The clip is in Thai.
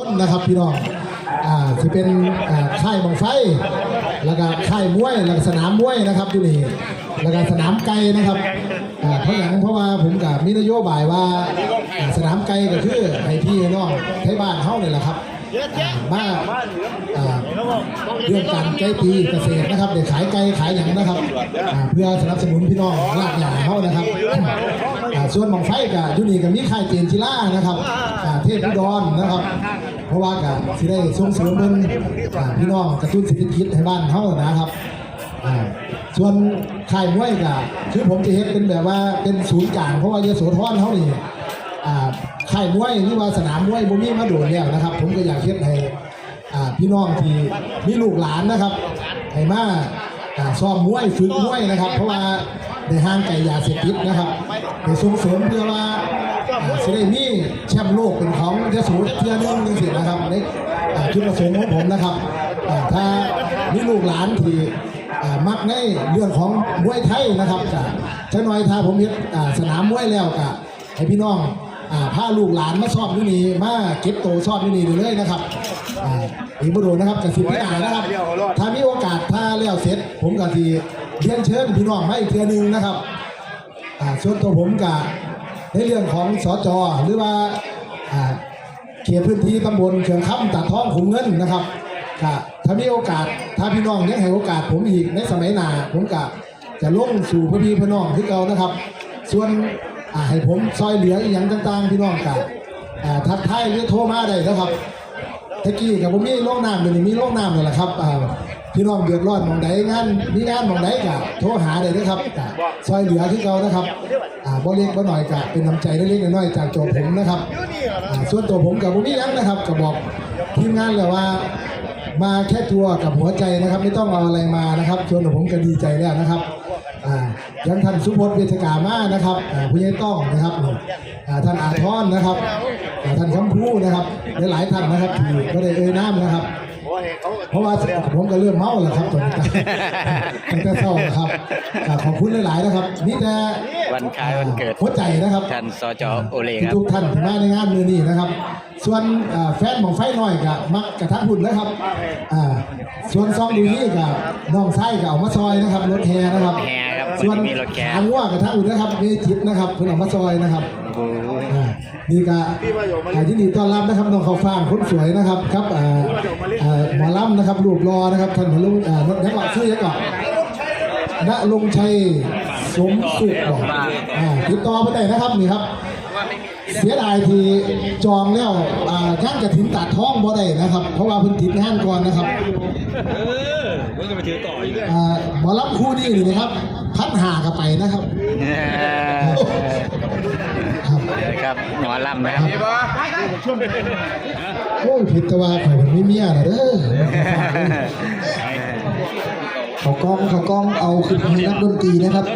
ต้นนะครับพี่น้อง อ่าจะเป็นอ่าค่ายบังไฟ แล้วก็ค่ายมวย แล้วก็สนามมวยนะครับที่นี่แล้วก็สนามไก่นะครับอ่าเพราะอย่างเพราะว่าผมกับมีนโยบายว่าอ่าสนามไก่ก็คือไอพี่น้องไทยบ้านเขาเนี่ยแหละครับอ่ามาอ่าเรื่องการไก่ตีเกษตรนะครับเดี๋ยวขายไก่ขายอย่างนะครับอ่าเพื่อสนับสนุนพี่น้องรากหญ้าเขานะครับ ส่วนบังไฟกับยุนีกับมีค่ายเจนจิล่านะครับอ่าเทพอุดรนะครับ เพราะว่ากับสิได้ส่งเสริมเพิ่นอ่าพี่น้องกระตุ้นเศรษฐกิจให้บ้านเขานะครับอ่าส่วนค่ายมวยก็คือผมจะเฮ็ดเป็นแบบว่าเป็นศูนย์กลางเพราะว่ายโสธรเขานี่อ่าค่ายมวยหรือว่าสนามมวยบ่มีมาโดนแล้วนะครับ ผมก็อยากเฮ็ดให้อ่าพี่น้องที่มีลูกหลานนะครับให้มาอ่าซ้อมมวยฝึกมวยนะครับ เพราะว่า ในห้างไก่ยาเสพติดนะครับได้ส่งเสริมเพื่อว่าอ่าสิได้มีแชมป์โลกเป็นของยโสเทียหนึงนึงสินะครับในอ่าจุดประสงค์ของผมนะครับถ้ามีลูกหลานที่มักในเรื่องของมวยไทยนะครับจะน้อยถ้าผมเห็นสนามมวยแล้วกะให้พี่น้อง อ่าพาลูกหลานมาชอบที่นี่มาเก็บโตชอบที่นี่เลยนะครับอ่าอีกบุรุษนะครับกับสิบพี่นานะครับ ถ้ามีโอกาสถ้าแล้วเสร็จ ผมก็ทีเรียนเชิญพี่น้องมาอีกเทือหนึงนะครับอ่าส่วนตัวผมกับในเรื่องของสจหรือว่าอ่าเขตพื้นที่ตำบลเชียงคำตัดท้องขุมเงินนะครับก็ถ้ามีโอกาสถ้าพี่น้องยังให้โอกาสผมอีกในสมัยหน้าผมก็จะลงสู่พพี่พี่น้องที่เก่านะครับ ส่วน อ่าให้ผมซอยเหลืออีกอย่างต่างๆพี่น้องกับอ่าทักทายหรือโทรมาได้นะครับตะกี้กับผมมีโรงน้ำเดี๋ยวนี้มีโรงน้ำเลยแหละครับอ่าพี่น้องเดือดร้อนหมองใดงานมีงานหมองใดกะโทรหาได้เลยครับกะซอยเหลือที่เรานะครับอ่าบ่เล็กบ่หน่อยกะเป็นน้ำใจเล็กๆน้อยๆจากตัวผมนะครับอ่าส่วนตัวผมกับผมมีหยังนะครับก็บอกทีมงานเลยว่า มาแค่ตัวกับหัวใจนะครับ ไม่ต้องเอาอะไรมานะครับชวนตัวผมก็ดีใจแล้วนะครับอ่ายังท่านสุพจน์เวชกามานะครับอ่าผู้ใหญ่ต้องนะครับอ่าท่านอาทรนะครับอ่าท่านคำพูนะครับหลายๆท่านนะครับที่ก็ได้เอ่ยน้ำนะครับ เพราะว่าผมก็เริ่มเมาแล้วครับตอนนี้ตั้งแต่เช้าครับอ่าขอบคุณหลายๆนะครับนี่แต่วันคล้ายวันเกิดหัวใจนะครับท่านสจโอเลครับทุกๆท่านที่มาในงานมือนี้นะครับ ส่วนอ่าแฟนของไฟน้อยกับมักกระทักหุ่นนะครับอ่าส่วนซองดูนี่กับน้องไส้กับเอามาซอยนะครับรถแฮนะครับแฮครับส่วนวันนี้มีรถแฮหางว่ากระทักหุ่นนะครับเมจิตนะครับเพิ่นเอามาซอยนะครับโอ้ยอ่านี่ก็อ่ายินดีต้อนรับนะครับน้องข้าวฟ่างคนสวยนะครับครับอ่าอ่าหมอลำนะครับรูปรอนะครับท่านพลุงอ่านักว่าชื่อยังก่อนณลงชัยสมสุขบอกอ่าติดต่อไปได้นะครับนี่ครับ เสียดายที่จองแล้วอ่าช่างกระถินตัดท้องบ่ได้นะครับ เพราะว่าเพิ่นติดงานก่อนนะครับอ่าหมอลำคู่นี้นี่นะครับ พันหากระไปนะครับครับครับหมอลำนะครับ โอ้ยผิดตะว่าข่อยมันไม่เมียน่ะเด้อเขากล้องเขากล้องเอาคือนักดนตรีนะครับ